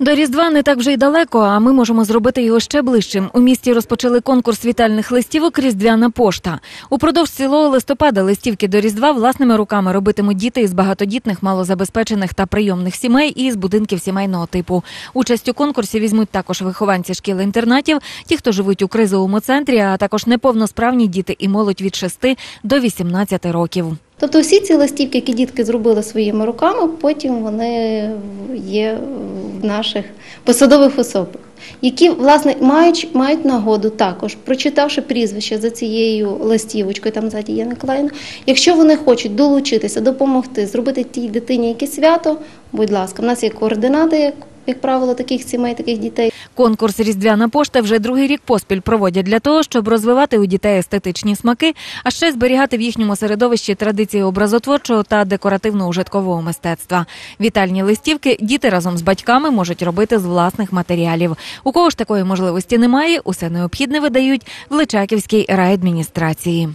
До Різдва не так вже й далеко, а ми можемо зробити його ще ближчим. У місті розпочали конкурс вітальних листівок Різдвяна пошта. Упродовж цілого листопада листівки до Різдва власними руками робитимуть діти із багатодітних, малозабезпечених та прийомних сімей і з будинків сімейного типу. Участь у конкурсі візьмуть також вихованці шкіл-інтернатів, ті, хто живуть у кризовому центрі, а також неповносправні діти і молодь від 6 до 18 років. Тобто всі ці листівки, які дітки зробили своїми руками, потім вони є наших посадових особах, які власне мають, мають нагоду також, прочитавши прізвище за цією листівочкою, там ззаді є наклеєно, якщо вони хочуть долучитися, допомогти, зробити тій дитині якесь свято, будь ласка, в нас є координати, як правило, таких сімей, таких дітей. Конкурс Різдвяна пошта вже другий рік поспіль проводять для того, щоб розвивати у дітей естетичні смаки, а ще зберігати в їхньому середовищі традиції образотворчого та декоративно-ужиткового мистецтва. Вітальні листівки діти разом з батьками можуть робити з власних матеріалів. У кого ж такої можливості немає, усе необхідне видають в Личаківській райадміністрації.